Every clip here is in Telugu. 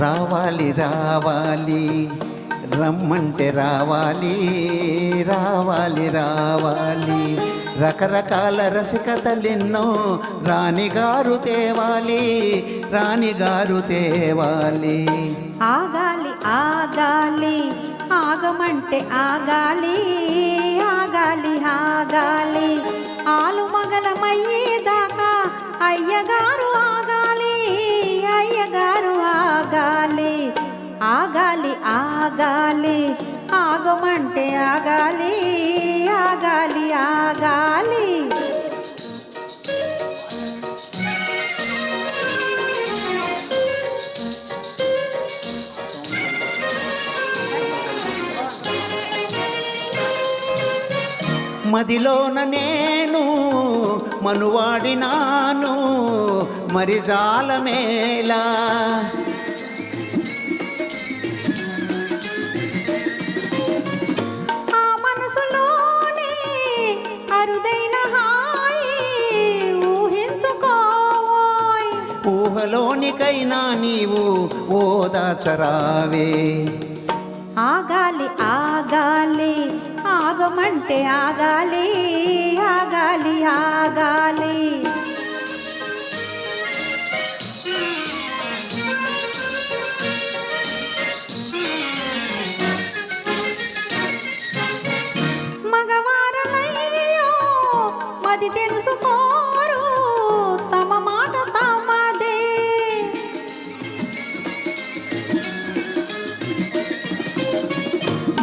రావాలి రావాలి. రమ్మంటే రావాలి రావాలి రావాలి. రకరకాల రసికతలెన్నో రాణిగారు తేవాలి రాణిగారు తేవాలి. ఆగాలి ఆగాలి ఆగమంటే ఆగాలి ఆగాలి ఆగాలి. ఆలు మగలమయ్యేదాకా అయ్యగారు ఆగమంటే ఆగాలి ఆగాలి ఆగాలి. మదిలోన నేను మనువాడినాను మరి జాలమేలా? అరుదైన హాయి ఊహించుకోవోయ్. ఊహలోనికైనా నీవు ఓదాచరావే. ఆగాలి ఆగాలి ఆగమంటే ఆగాలి ఆగాలి ఆగాలి.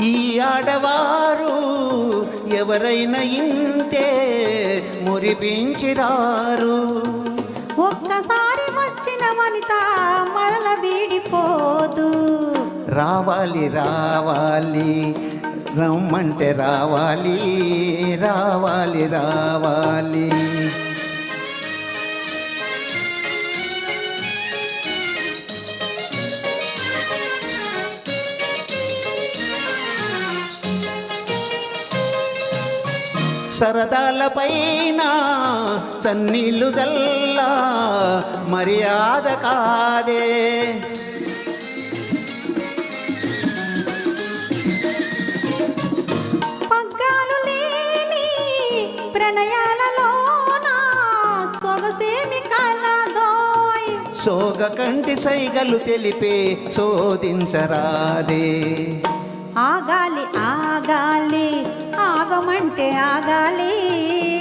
ఈ ఆడవారు ఎవరైనా ఇంతే మురిపించిరారు ఒక్కసారి వచ్చిన వనిత మరల వీడిపోదు. రావాలి రావాలి రమ్మంటే రావాలి రావాలి రావాలి. సరదాల పైన చన్నీళ్ళు జల్లా మర్యాద కాదే. సోగ కంటి సైగలు తెలిపే శోధించరాదే. ఆగాలి ఆగాలి. ఆగమంటే ఆగాలి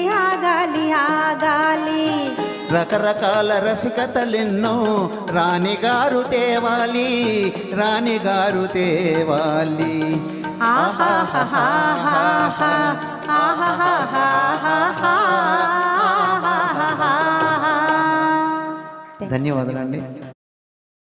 ఆగాలి ఆగాలి. రకరకాల రసికతలెన్నో రాణిగారు తేవాలి రాణిగారు తేవాలి. ధన్యవాదాలండి.